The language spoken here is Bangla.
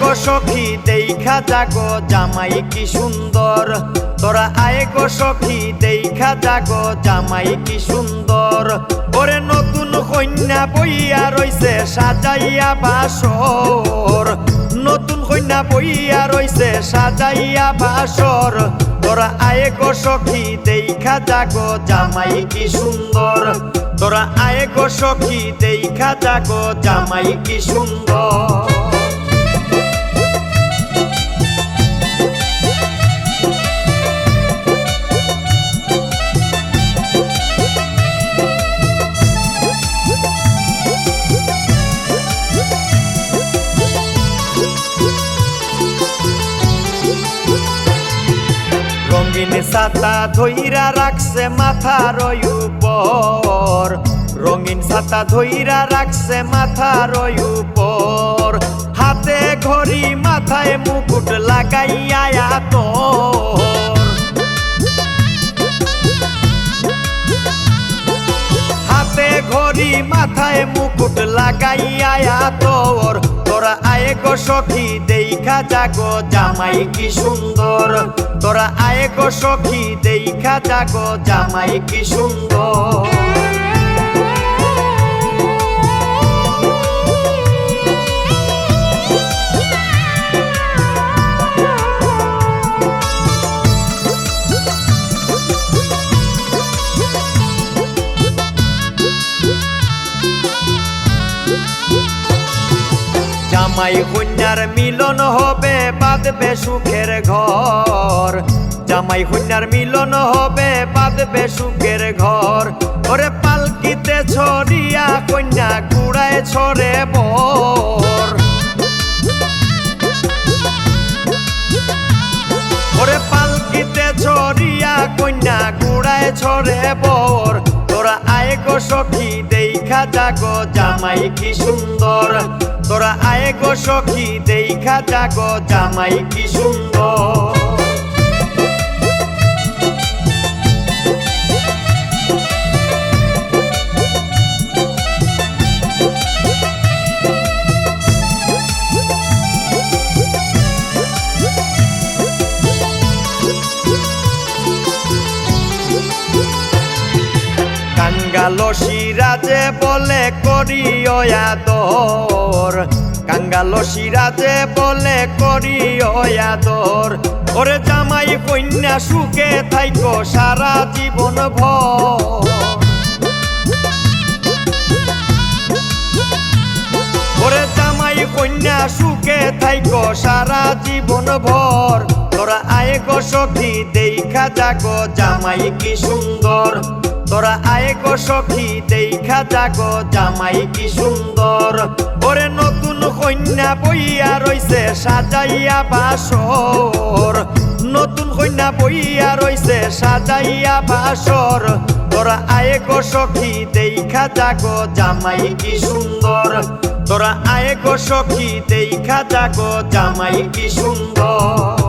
গো সখী, দেখা জাগো জামাই কি সুন্দর। তোরা আয় গো সখী, দেখা জাগো জামাই কি সুন্দর। ওরে নতুন কন্যা বইয়া রইছে, সাজাইয়া বাসর। নতুন কন্যা বইয়া রইছে, সাজাইয়া বাসর। তোরা আয় গো সখী, দেখা জাগো জামাই কি সুন্দর। তোরা আয় গো সখী, দেখা জাগো জামাই কি সুন্দর। রঙিন ছাতা ধইরা রাখছে মাথার উপর। রঙিন ছাতা ধইরা রাখছে মাথার উপর। হাতে ঘড়ি মাথায় মুকুট লাগাইয়া তোর হাতে ঘড়ি মাথায় মুকুট লাগাইয়া তোর তোরা আয়ে গো সখী, দেখা যাগো জামাই কি সুন্দর। তোরা আয়ে গো সখী, দেখা জাগো জামাই কি সুন্দর। জামাই কন্যার মিলন হবে, বাঁধবে সুখের ঘর। জামাই কন্যার মিলন হবে, বাঁধবে সুখের ঘর। ওরে পালকিতে ছড়িয়া কন্যা গুড়ায় ছড়ে বর। ওরে পালকিতে ছড়িয়া কন্যা গুড়ায় ছড়ে বর। তোরা আয় গো সখী দেখা জাগো, জামাই কি সুন্দর। তোরা আয় গো সখী, দেখা জাগো, জামাই কি সুন্দর। কাঙ্গালো সিরাজে বলে করিও আদর কাঙ্গালো সিরাজে বলে করিও আদর ওরে জামাই, কন্যা, সুখে থাইকো সারা জীবন জামাই, কন্যা, সুখে থাইকো সারা জীবন ভর। তোরা আয় গো সখী, দেখা জাগো জামাই কি সুন্দর। তোরা আয় গো সখী, দেখা জাগো জামাই কি সুন্দর। ওরে নতুন কন্যা বইয়া রইছে, সাজাইয়া বাসর। নতুন কন্যা বইয়া রইছে, সাজাইয়া বাসর। তোরা আয় গো সখী, দেখা জাগো জামাই কি সুন্দর। তোরা আয় গো সখী, দেখা জাগো জামাই কি সুন্দর।